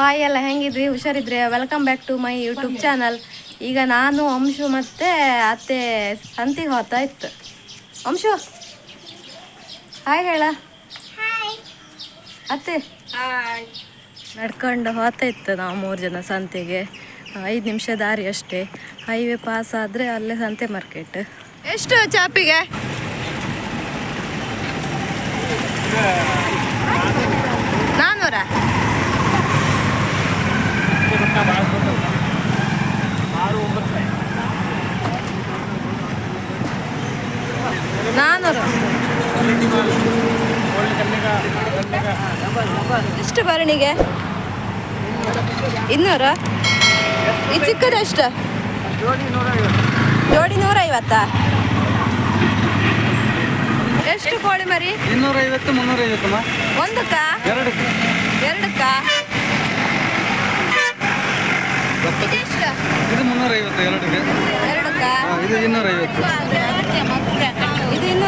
Hi ಎಲ್ಲ ಹೆಂಗಿದ್ರಿ? ಹುಷಾರಿದ್ರೆ? Welcome back to my YouTube channel ಈಗ ನಾನು ಅಂಶು ಮತ್ತೆ ಅತ್ತೆ ಸಂತಿಗೆ ಹೋಗ್ತಾ ಇತ್ತು. ಅಂಶು ಹಾಯ್ ಹೇಳ. ಅತ್ತೆ ನಡ್ಕೊಂಡು ಹೋಗ್ತಾ ಇತ್ತು ನಾವು ಮೂರು ಜನ ಸಂತೆಗೆ. ಐದು ನಿಮಿಷ ದಾರಿ ಅಷ್ಟೇ. ಹೈವೇ ಪಾಸ್ ಆದರೆ ಅಲ್ಲೇ ಸಂತೆ ಮಾರ್ಕೆಟ್ ಎಷ್ಟು ಚಾಪಿಗೆ? ನಾನ್ನೂರ ಎಷ್ಟು ಬರಣಿಗೆ? ಇನ್ನೂರ? ಈ ಚಿಕ್ಕದ ಎಷ್ಟು ಜೋಡಿ ನೂರೈವತ್ತಾ? ಎಷ್ಟು ಕೋಳಿ ಮರಿ? ಇನ್ನೂರೈವತ್ತು ಮುನ್ನೂರೈವತ್ತು ಒಂದಕ್ಕ? ಎರಡು ಎರಡಕ್ಕ? ಇದು ಮುನ್ನೂರೈವತ್ತು ಎರಡಿಗೆ ಎರಡಕ್ಕ? ಇದು ಇನ್ನೂರೈವತ್ತು.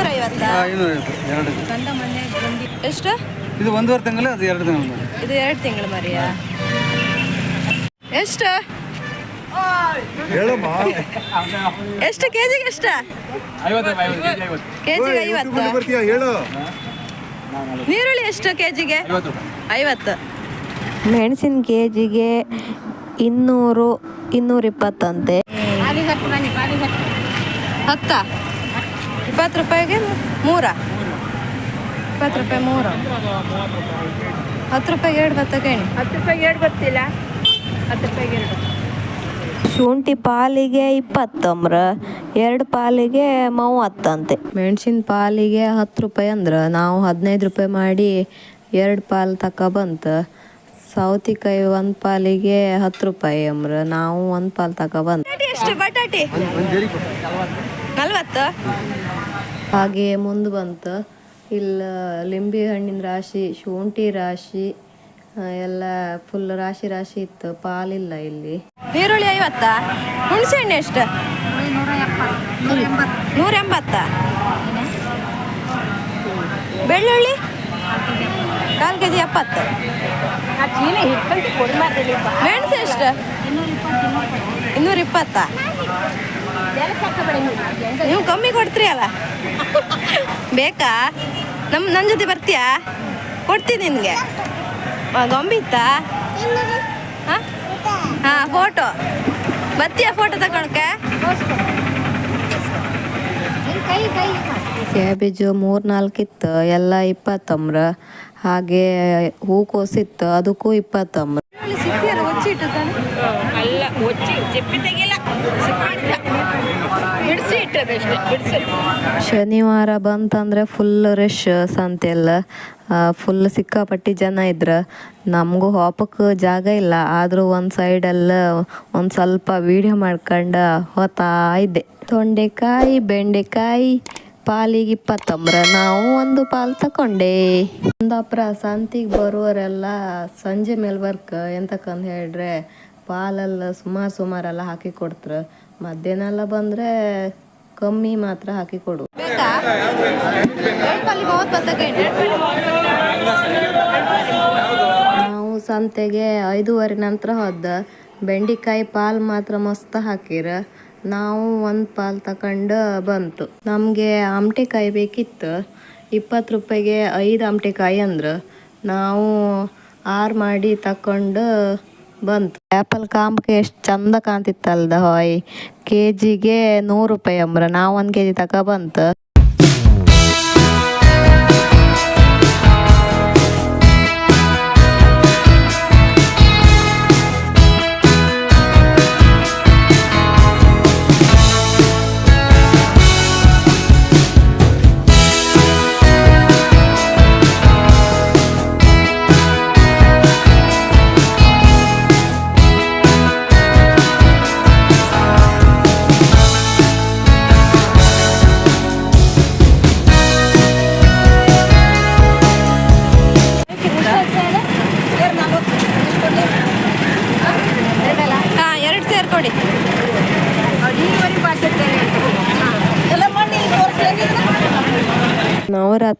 ಇನ್ನೂರೈವತ್ತಾ ಎಷ್ಟು? ಇದು ಒಂದೂವರೆ ತಿಂಗಳು ಅದು ಎರಡು ತಿಂಗಳು ಇದು ಎರಡು ತಿಂಗಳು ಮರಿಯಾ? ಎಷ್ಟು? ಹೇಳಮ್ಮ. ಎಷ್ಟು ಕೆಜಿಗೆ ಎಷ್ಟು ಕೆಜಿಗೆ ಐವತ್ತು? ಬರ್ತೀಯ? ಹೇಳು. ನೀರುಳ್ಳಿ ಎಷ್ಟು ಕೆಜಿಗೆ? ಐವತ್ತು ಮೆಣಸಿನ ಕೆ ಜಿಗೆ ಇನ್ನೂರು ಇನ್ನೂರಿಪ್ಪತ್ತಂತೆ. ಹತ್ತ ಇಪ್ಪತ್ತು ರೂಪಾಯಿಗೆ ಮೂರ ಇಪ್ಪತ್ತು ರೂಪಾಯಿ ಮೂರು ಹತ್ತು ರೂಪಾಯಿಗೆ ಎರಡು ಭತ್ತ ಕೇಳಿ ಹತ್ತು ರೂಪಾಯಿಗೆ ಎರಡು ಗೊತ್ತಿಲ್ಲ ಹತ್ತು ರೂಪಾಯಿಗೆ ಎರಡು ಶುಂಠಿ ಪಾಲಿಗೆ ಇಪ್ಪತ್ತಂಬ್ರ ಎರಡು ಪಾಲಿಗೆ ಮೂವತ್ತಂತೆ ಮೆಣಸಿನ ಪಾಲಿಗೆ ಹತ್ತು ರೂಪಾಯಿ ಅಂದ್ರೆ ನಾವು ಹದಿನೈದು ರೂಪಾಯಿ ಮಾಡಿ ಎರಡು ಪಾಲು ತಕ ಬಂತು ಸೌತಿಕಾಯಿ ಒಂದು ಪಾಲಿಗೆ ಹತ್ತು ರೂಪಾಯಿ ಅಂಬ್ರ ನಾವು ಒಂದು ಪಾಲು ತಕ ಬಂತು ಎಷ್ಟು ಬಟಾಟಿ ನಲ್ವತ್ತು ಹಾಗೆ ಮುಂದೆ ಬಂತು. ಇಲ್ಲ, ಲಿಂಬೆ ಹಣ್ಣಿನ ರಾಶಿ, ಶುಂಠಿ ರಾಶಿ ಎಲ್ಲ ಫುಲ್ ರಾಶಿ ರಾಶಿ ಇತ್ತು. ಪಾಲಿಲ್ಲ ಇಲ್ಲಿ. ಈರುಳ್ಳಿ ಐವತ್ತಾ? ಹುಣಸೆ ಹಣ್ಣು ಎಷ್ಟು? ನೂರ ಎಂಬತ್ತ ಬೆಳ್ಳುಳ್ಳಿ? ಕಾಲು ಕೆ ಜಿ ಎಪ್ಪತ್ತು. ಮೆಣಸು ಎಷ್ಟು? ಇನ್ನೂರ ಇಪ್ಪತ್ತಾ ನೀವು ಕಮ್ಮಿ ಕೊಡ್ತೀರಿ ಅಲ್ಲ? ಬೇಕಾ? ನಮ್ಮ ನನ್ನ ಜೊತೆ ಬರ್ತೀಯಾ? ಕೊಡ್ತೀನಿ ನಿನಗೆ. ಗೊಂಬೆ ಇತ್ತಾ? ಹಾಂ? ಹಾಂ ಫೋಟೋ ಬರ್ತೀಯಾ ಫೋಟೋ ತಗೊಳಕ್ಕೆ? ಕೈ ಕೈ ಕ್ಯಾಬೇಜು ಮೂರು ನಾಲ್ಕು ಇತ್ತು ಎಲ್ಲ ಇಪ್ಪತ್ತಂಬ್ರ. ಹಾಗೆ ಹೂಕೋಸಿತ್ತು ಅದಕ್ಕೂ ಇಪ್ಪತ್ತಂಬ್ರ. ಅಲ್ಲ ಒಚ್ಚಿ ಚಿಪ್ಪಿ ತೆಗಿಲ್ಲ ಶನಿವಾರ ಬಂತಂದ್ರೆ ಫುಲ್ ರಶ್ ಸಂತೆ ಎಲ್ಲ. ಫುಲ್ ಸಿಕ್ಕಾಪಟ್ಟಿ ಜನ ಇದ್ರ. ನಮಗೂ ಹೋಪಕ್ಕೆ ಜಾಗ ಇಲ್ಲ. ಆದರೂ ಒಂದು ಸೈಡೆಲ್ಲ ಒಂದು ಸ್ವಲ್ಪ ವಿಡಿಯೋ ಮಾಡ್ಕೊಂಡು ಹೋತಾ ಇದ್ದೆ. ತೊಂಡೆಕಾಯಿ, ಬೆಂಡೆಕಾಯಿ, ಪಾಲಿಗೆ ಇಪ್ಪತ್ತಂಬ್ರ. ನಾವು ಒಂದು ಪಾಲು ತಕೊಂಡೆ. ಕುಂದಾಪುರ ಸಂತಿಗೆ ಬರುವವರೆಲ್ಲ ಸಂಜೆ ಮೇಲೆ ಬರ್ಕ ಎಂತಕ್ಕಂದು ಹೇಳ್ರೆ ಪಾಲೆಲ್ಲ ಸುಮಾರು ಸುಮಾರೆಲ್ಲ ಹಾಕಿ ಕೊಡ್ತಾರೆ. ಮಧ್ಯಾಹ್ನ ಎಲ್ಲ ಬಂದರೆ ಕಮ್ಮಿ ಮಾತ್ರ ಹಾಕಿ ಕೊಡು. ನಾವು ಸಂತೆಗೆ ಐದೂವರೆ ನಂತರ ಹೋದ. ಬೆಂಡಿಕಾಯಿ ಪಾಲ್ ಮಾತ್ರ ಮಸ್ತ್ ಹಾಕಿರ. ನಾವು ಒಂದು ಪಾಲ್ ತಕೊಂಡು ಬಂತು. ನಮಗೆ ಆಮ್ಟೆಕಾಯಿ ಬೇಕಿತ್ತು. ಇಪ್ಪತ್ತು ರೂಪಾಯಿಗೆ ಐದು ಆಮ್ಟೆಕಾಯಿ ಅಂದ್ರೆ. ನಾವು ಆರು ಮಾಡಿ ತಕೊಂಡು ಬಂತು. ಆ್ಯಪಲ್ ಕಾಂಬಕ್ಕೆ ಎಷ್ಟು ಚಂದ ಕಾಣ್ತಿತ್ತಲ್ದ ಹಾಯ್. ಕೆ ಜಿಗೆ ನೂರು ರೂಪಾಯಿ ಅಂಬ್ರ. ನಾವು ಒಂದು ಕೆ ಜಿ ತಕ ಬಂತು.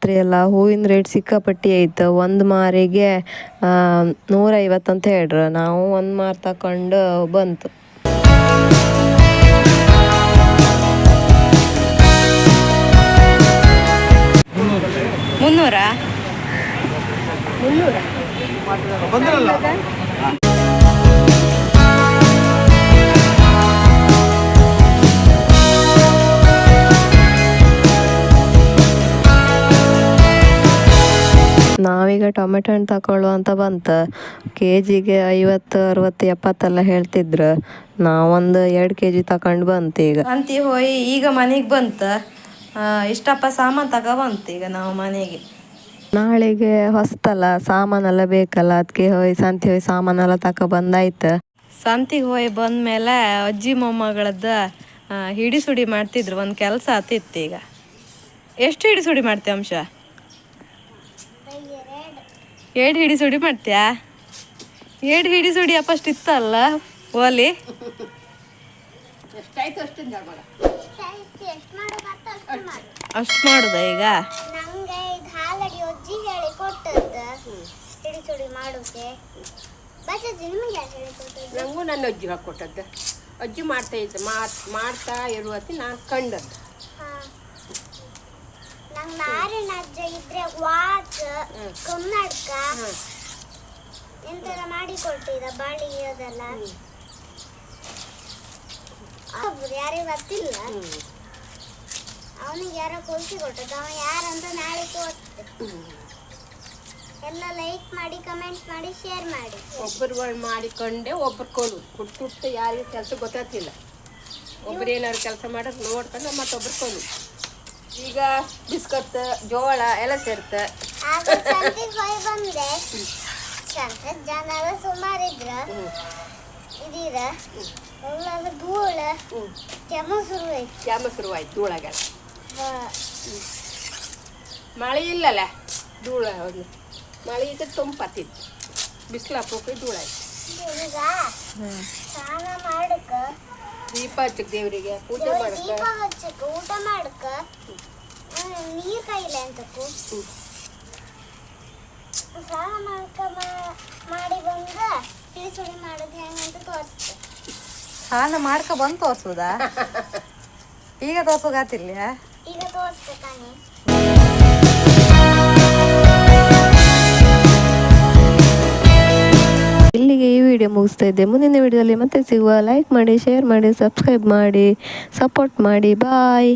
ನವರಾತ್ರಿ ಅಲ್ಲ ಹೂವಿನ ರೇಟ್ ಸಿಕ್ಕಾಪಟ್ಟಿ ಐತೆ. ಒಂದು ಮಾರಿಗೆ ನೂರೈವತ್ತು ಅಂತ ಹೇಳ್ರ. ನಾವು ಒಂದು ಮಾರು ತಕೊಂಡು ಬಂತು. ಮುನ್ನೂರ? ನಾವೀಗ ಟೊಮೆಟೊ ಹಣ್ಣು ತಗೊಳ್ಳುವ ಅಂತ ಬಂತು. ಕೆ ಜಿಗೆ ಐವತ್ತು ಅರವತ್ತು ಎಪ್ಪತ್ತೆಲ್ಲ ಹೇಳ್ತಿದ್ರು. ನಾವೊಂದು ಎರಡು ಕೆ ಜಿ ತಗೊಂಡು ಬಂತು ಈಗ. ಅಂತಿ ಹೋಯ್ ಈಗ ಮನೆಗೆ ಬಂತ. ಇಷ್ಟಪ್ಪ ಸಾಮಾನು ತಗೊಬಂತು ಈಗ ನಾವು ಮನೆಗೆ. ನಾಳೆಗೆ ಹೊಸ್ತಲ್ಲ ಸಾಮಾನೆಲ್ಲ ಬೇಕಲ್ಲ. ಅದಕ್ಕೆ ಹೋಯ್ ಸಂತಿ ಹೋಯ್ ಸಾಮಾನೆಲ್ಲ ತಕೊ ಬಂದಾಯ್ತು. ಸಂತಿಗೆ ಹೋಗಿ ಬಂದ್ಮೇಲೆ ಅಜ್ಜಿ ಮೊಮ್ಮಗಳದ್ದ ಹಿಡಿಸುಡಿ ಹಿಡಿ ಸುಡಿ ಮಾಡ್ತಿದ್ರು. ಒಂದು ಕೆಲಸ ಆತಿತ್ತು ಈಗ. ಎಷ್ಟು ಹಿಡಿ ಸುಡಿ ಮಾಡ್ತೀಯ ಅಂಶ? ಏಡ್ ಹಿಡಿ ಸುಡಿ ಮಾಡ್ತೀಯಾ? ಏಡ್ ಹಿಡಿ ಸುಡಿ ಫಸ್ಟ್ ಇತ್ತಲ್ಲ ಓಲಿ? ಅಷ್ಟು ಮಾಡುದ ಈಗ? ನಂಗೆ ಇದು ಹಾಲಡಿ ಅಜ್ಜಿ ಹೇಳಿ ಕೊಟ್ಟದ್ದು. ಹಿಡಿ ಚುಡಿ ಮಾಡೋಕೆ ಬಜ್ಜಿ ನಿಮಗೆ ಹೇಳಿ ಕೊಟ್ಟದ್ದು? ನಂಗೂ ನನ್ನ ಅಜ್ಜಿ ಹಾಕೊಟ್ಟದ್ದು ಅಜ್ಜಿ ಮಾಡ್ತಾ ಇದ್ದೆ ಮಾಡ್ ಮಾಡ್ತಾ ಇರುವತ್ತಿ ನಾನು ಕಂಡದ್ದು. ಹಾ ನಂಗೆ ನಾರಿನ ಅಜ್ಜ ಇದ್ರೆ ವಾಚ್ ಕನ್ನಡಕ ಎಂತೆಲ್ಲ ಮಾಡಿ ಕೊಟ್ಟಿದ ಬಳಿ ಅದೆಲ್ಲ ಒಬ್ರು ಯಾರಿಗೆ ಗೊತ್ತಿಲ್ಲ. ಅವನಿಗೆ ಯಾರೋ ಕೊಲ್ಸಿ ಕೊಟ್ಟದ್ದು. ಅವ ಯಾರಂತ ನಾಳೆ ತೋರಿಸ್ತೆ. ಎಲ್ಲ ಲೈಕ್ ಮಾಡಿ ಕಮೆಂಟ್ ಮಾಡಿ ಶೇರ್ ಮಾಡಿ. ಒಬ್ಬರುಗಳು ಮಾಡಿಕೊಂಡೆ ಒಬ್ರು ಕೊಡು. ಹುಟ್ಟು ಯಾರಿಗೂ ಕೆಲಸ ಗೊತ್ತಾಗ್ತಿಲ್ಲ. ಒಬ್ರು ಏನಾದ್ರು ಕೆಲಸ ಮಾಡೋದು ನೋಡ್ಕೊಂಡು ಮತ್ತೊಬ್ರು ಕೊಡು. ಈಗ ಬಿಸ್ಕತ್ ಜೋಳ ಎಲ್ಲ ಸೇರುತ್ತೆ ಆಗ ಸಂತಿಗೆ ಹೋಗಿ ಬಂದೆ ಸಂತೆ ಜನ ಎಲ್ಲ ಸುಮಾರು ಇದ್ರ. ಇದೀರ ಎಲ್ಲ ಧೂಳ ಕೆಮ್ಮ ಶುರು ಐತಿ ಜಾಮ ಶುರುವಾಯ್ತು ಧೂಳಗೆಲ್ಲ ಮಳೆ ಇಲ್ಲಲ್ಲ? ಧೂಳ ಒಂದು. ಮಳೆ ಇದ್ರೆ ತುಂಬತ್ತಿತ್ತು ಬಿಸಿಲು ಹಾಕೋಕೆ ಧೂಳ ಆಯ್ತು ಈಗ ಸ್ನಾನ ಮಾಡಕ. ದೀಪ ಹಚ್ಚಕ್ ದೇವರಿಗೆ ಪೂಜೆ ಮಾಡಕ್ಕೆ ದೀಪ ಹಚ್ಚಕ ಊಟ ಮಾಡಕ. ನೀರ್ ಕಾಯಿಲ್ಲ ಅಂತಕ್ಕೂ ಸ್ನಾನ ಮಾಡಕ ಮಾಡಿ ಬಂದ ತಿಳಿಸುಳಿ ಮಾಡೋದು ಹೆಂಗಂತ ತೋರಿಸ್ತೇವೆ ಸ್ನಾನ ಮಾಡ್ಕೊ ಬಂದು ತೋರ್ಸುದಾ? ಈಗ ತೋರ್ಸೋಗಾತಿಲ್ಲ ಈಗ ತೋರಿಸ್ತೆ ಇಲ್ಲಿಗೆ ಈ ವಿಡಿಯೋ ಮುಗಿಸ್ತಾ ಇದ್ದೆ. ಮುಂದಿನ ವಿಡಿಯೋದಲ್ಲಿ ಮತ್ತೆ ಸಿಗುವ. ಲೈಕ್ ಮಾಡಿ ಶೇರ್ ಮಾಡಿ ಸಬ್ಸ್ಕ್ರೈಬ್ ಮಾಡಿ ಸಪೋರ್ಟ್ ಮಾಡಿ. ಬಾಯ್